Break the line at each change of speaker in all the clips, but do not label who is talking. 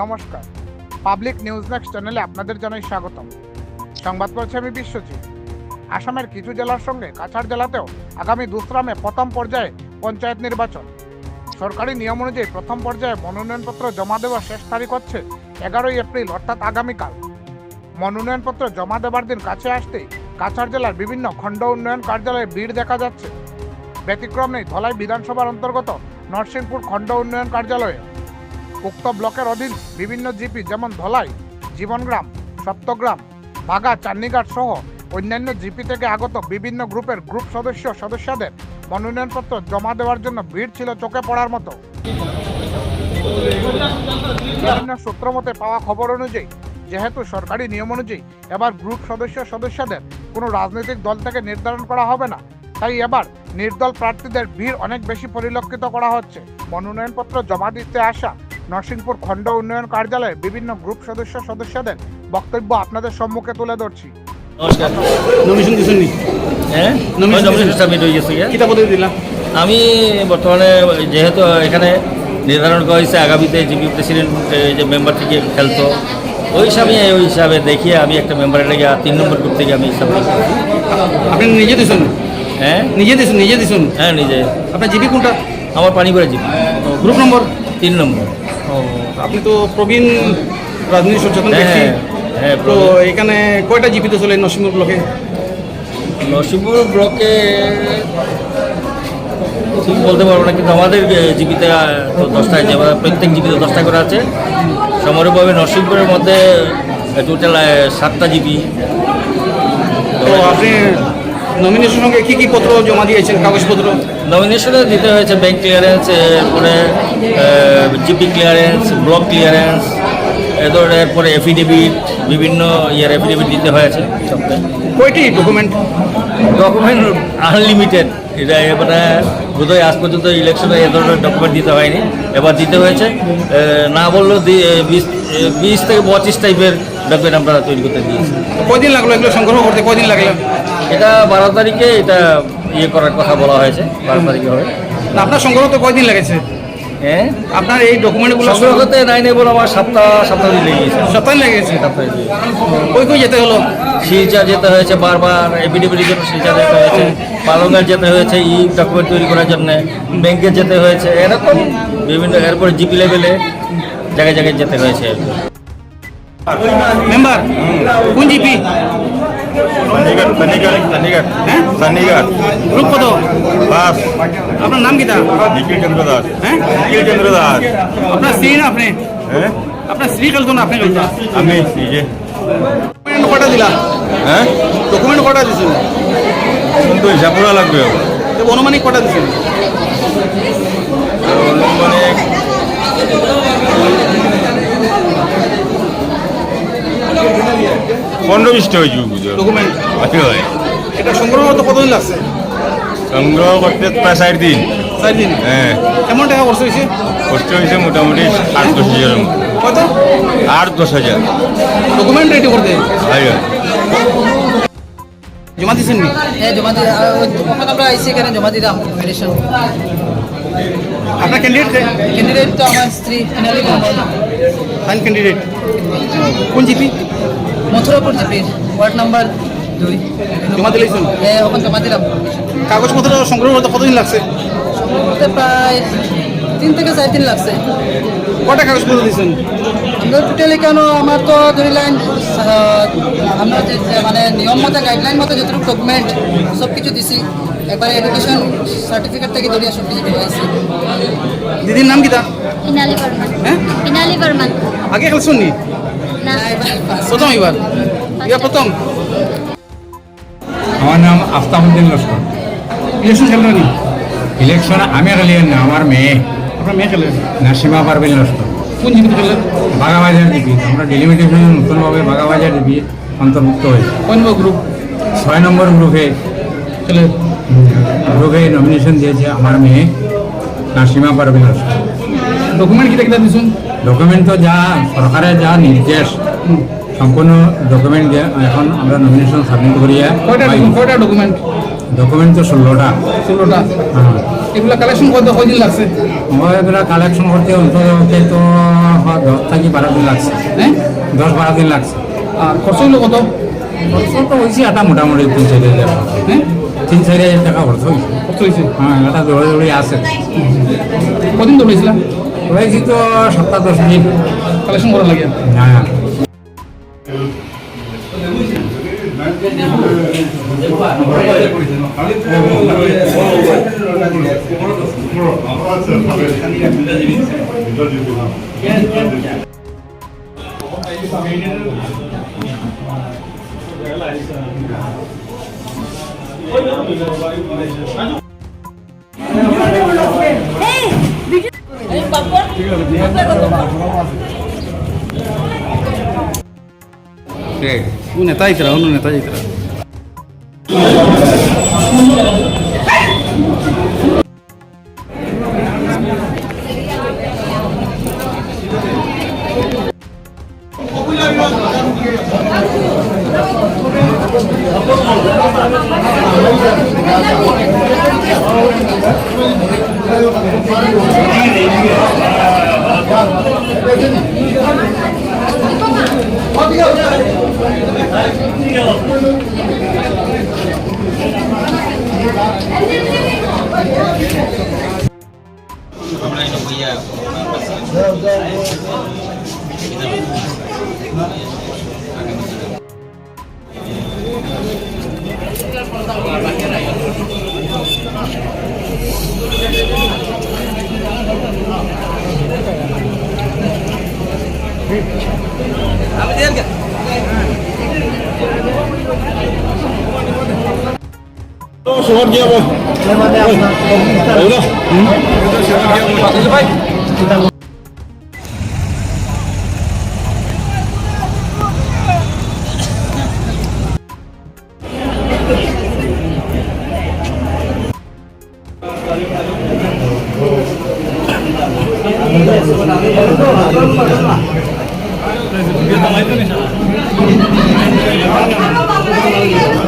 নমস্কার। Public news next চ্যানেলে আপনাদের জানাই স্বাগতম। সংবাদ পড়ছি আমি বিশ্বজিৎ। আসামের কিছু জেলার সঙ্গে কাছাড় জেলাতেও আগামী দুসরামে প্রথম পর্যায়ে পঞ্চায়েত নির্বাচন। সরকারি নিয়ম অনুযায়ী প্রথম পর্যায়ে মনোনয়নপত্র জমা দেওয়ার শেষ তারিখ হচ্ছে এগারোই এপ্রিল, অর্থাৎ আগামীকাল। মনোনয়নপত্র জমা দেওয়ার দিন কাছে আসতেই কাছাড় জেলার বিভিন্ন খণ্ড উন্নয়ন কার্যালয়ে ভিড় দেখা যাচ্ছে। ব্যতিক্রম নেই ধলাই বিধানসভার অন্তর্গত নরসিংপুর খণ্ড উন্নয়ন কার্যালয়ে উক্ত ব্লকের অধীন বিভিন্ন জিপি, যেমন ধলাই, জীবনগ্রাম, সপ্তগ্রাম বাগা চান্নিঘাট সহ অন্যান্য জিপি থেকে আগত বিভিন্ন গ্রুপের গ্রুপ সদস্য সদস্যদের মনোনয়নপত্র জমা দেওয়ার জন্য ভিড় ছিল চোখে পড়ার মতো। বিভিন্ন সূত্র মতে পাওয়া খবর অনুযায়ী, যেহেতু সরকারি নিয়ম অনুযায়ী এবার গ্রুপ সদস্য সদস্যদের কোনো রাজনৈতিক দল থেকে নির্ধারণ করা হবে না, তাই এবার নির্দল প্রার্থীদের ভিড় অনেক বেশি পরিলক্ষিত করা হচ্ছে। মনোনয়নপত্র জমা দিতে আসা নরসিংপুর খণ্ড উন্নয়ন কার্যালয়ে বিভিন্ন গ্রুপ সদস্য সদস্যদের বক্তব্য আপনাদের সম্মুখে তুলে ধরছি।
নমস্কার।
নমিনেশন দিছেন নি?
হ্যাঁ?
Nomination
সাবমিট হয়ে গেছে
কিতা পদবি দিলাম
আমি বর্তমানে যেহেতু এখানে নির্ধারণ করা হয়েছে আগামীতে জিপি প্রেসিডেন্ট যে মেম্বার থেকে খেলতো ওই হিসাবে ওই হিসাবে দেখিয়ে আমি একটা মেম্বারের লেগে তিন নম্বর গ্রুপ থেকে আমি করেছি
আপনি নিজে দিছেন
হ্যাঁ?
নিজে দিছেন নিজে দিছেন
হ্যাঁ নিজে।
আপনার জিপি কোনটা?
আমার পানি করে জিপি।
গ্রুপ নম্বর
তিন নম্বর।
ও আপনি তো প্রবীণ রাজনীতি সচেতন
হ্যাঁ
ব্যক্তি।
হ্যাঁ
তো এখানে কয়টা জিপিতে চলে নরসিংপুর ব্লকে?
নরসিংপুর ব্লকে ঠিক বলতে পারব না কিন্তু আমাদের জিপিতে তো দশটা যে প্রত্যেক জিপিতে দশটা করে আছে। সমারোহভাবে নরসিংপুরের মধ্যে টোটাল সাতটা জিপি।
তো আপনি নমিনেশন সঙ্গে কি কি পত্র জমা দিয়েছেন কাগজপত্র?
নমিনেশনে দিতে হয়েছে ব্যাংক ক্লিয়ারেন্স এরপরে জিপি ক্লিয়ারেন্স ব্লক ক্লিয়ারেন্স এরপরে এফিডেভিট বিভিন্ন ইয়ার এফিডেভিট দিতে হয়েছে।
কয়টি ডকুমেন্ট
ডকুমেন্ট আনলিমিটেড এটা এবারে বোধহয় আজ পর্যন্ত ইলেকশনে এ ধরনের ডকুমেন্ট দিতে হয়নি। এবার দিতে হয়েছে। না বললেও বিশ বিশ থেকে পঁচিশ টাইপের ডকুমেন্ট আমরা তৈরি করতে দিয়েছি।
কদিন লাগল এগুলো সংগ্রহ করতে? কদিন লাগল?
এটা বারো তারিখে এটা ইয়ে করার কথা বলা হয়েছে বারো তারিখে হবে।
আপনার সংগ্রহ তো কয়দিন লেগেছে?
হ্যাঁ?
আপনার এই ডকুমেন্টগুলো
সংগ্রহ করতে নাই নেই বলে আমার সপ্তাহ সপ্তাহ দিন লেগে গেছে।
সপ্তাহ লেগেছে
সপ্তাহে দিয়ে।
কই কই যেতে হলো?
শিলচর যেতে হয়েছে বারবার এফিডেভিটের জন্য শিলচর যেতে হয়েছে পালঙ্গার যেতে হয়েছে ই ডকুমেন্ট তৈরি করার জন্য ব্যাংকে যেতে হয়েছে এরকম বিভিন্ন এরপরে জিপি লেভেলে জায়গায় জায়গায় যেতে হয়েছে।
মেম্বার কোন জিপি?
সন্নিঘাট সন্নিঘাট
হ্যাঁ
সন্নিঘাট
গ্রুপ কত?
বাস
আপনার নাম কিতা
নিখিল চন্দ্র দাস।
হ্যাঁ?
নিখিল চন্দ্র দাস।
আপনার স্ত্রী না আপনি?
হ্যাঁ?
আপনার স্ত্রী খেলতো না আপনি খেলতো
আমি নিজে
ডকুমেন্ট কটা দিলা?
হ্যাঁ?
ডকুমেন্ট কটা দিছেন
কিন্তু হিসাব করা লাগবে
তো অনুমানিক কটা দিছেন
পনেরো বিশটা হয়েছে বুঝো
ডকুমেন্ট
হয়।
এটা সংগ্রহ করতে কতদিন লাগছে?
সংগ্রহ করতে প্রায় ষাট দিন।
চার দিন?
হ্যাঁ।
কেমন টাকা খরচ হয়েছে?
কষ্ট হয়েছে মোটামুটি আট দশ
কত?
আট দশ হাজার।
ডকুমেন্ট রেডি করতে।
হয়।
জমা দিছেন নি?
হ্যাঁ জমা দিয়ে আমরা আইসি এখানে জমা দিলাম
আপনার ক্যান্ডিডেট
ক্যান্ডিডেট তো আমার স্ত্রী
ফাইন ক্যান্ডিডেট কোন জিপি?
মথুরাপুর জিপির ওয়ার্ড নাম্বার দুই।
জমা দিলেছেন
হ্যাঁ ওখানে জমা দিলাম
কাগজপত্র সংগ্রহ করতে কতদিন লাগছে?
ওতে প্রায় তিন থেকে চার দিন লাগছে।
কটা কাগজপত্র দিয়েছেন?
আমরা টোটালি কেন আমার তো ধরিলেন আমরা যে যে মানে নিয়ম মতে গাইডলাইন মতে যতটুকু ডকুমেন্ট সব কিছু দিছি একবারে এডুকেশন সার্টিফিকেট থেকে ধরিয়ে সব কিছু দেওয়া হয়েছে
দিদির নাম কিতা
পিনালি বর্মন।
হ্যাঁ?
পিনালি বর্মন।
আগে খেলছেন না? প্রথম এবার। এবার প্রথম।
আমার নাম আফতাবুদ্দিন লস্কর।
ইলেকশন খেলবেন নি
ইলেকশন আমি খেলিয়ে না আমার মেয়ে।
আপনার মেয়ে খেলেন
নাসিমা পারবেন লস্কর।
কোন জিপিতে খেললেন
বাগাবাজার ডিবি। আমরা ডেলিমিটেশন নতুনভাবে বাগাবাজার ডিবি অন্তর্ভুক্ত হয়েছে।
কোন গ্রুপ
ছয় নম্বর গ্রুপে
খেলেন
গ্রুপে নমিনেশন দিয়েছে আমার মেয়ে নাসিমা পারবেন লস্কর।
ডকুমেন্ট কিতা কিতা দিছেন?
ডকুমেন্ট তো যা সরকারের যা নির্দেশ সম্পূর্ণ ডকুমেন্ট দিয়ে এখন আমরা নমিনেশন সাবমিট করিয়া
কয়টা ডকুমেন্ট
ডকুমেন্ট তো ষোলোটা।
ষোলোটা।
হ্যাঁ।
এগুলো কালেকশন করতে কয়দিন লাগছে?
আমরা এগুলা কালেকশন করতে অন্তত তো দশ থেকে বারো দিন লাগছে।
হ্যাঁ?
দশ বারো দিন লাগছে।
আর খরচ হইল কত?
খরচ তো হয়েছে এটা মোটামুটি তিন চার হাজার
হ্যাঁ?
তিন চার হাজার টাকা খরচ হয়েছে
খরচ হয়েছে
হ্যাঁ এটা দৌড়ে দৌড়ে আছে।
কদিন দৌড়েছিলাম
হয়েছি তো সপ্তাহ দশ দিন
কালেকশন করা লাগে?
হ্যাঁ
নেতা আইতরা অন্য নেতা আইতরা Thank you. সোহার গিয়া বল ভাই Thank you.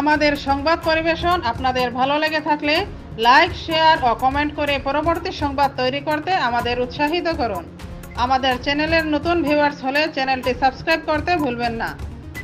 আমাদের সংবাদ পরিবেশন আপনাদের ভালো লেগে থাকলে লাইক, শেয়ার ও কমেন্ট করে পরবর্তী সংবাদ তৈরি করতে আমাদের উৎসাহিত করুন। আমাদের চ্যানেলের নতুন ভিউয়ার্স হলে চ্যানেলটি সাবস্ক্রাইব করতে ভুলবেন না।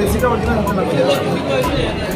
রেসিটা অরিজিনাল হচ্ছে না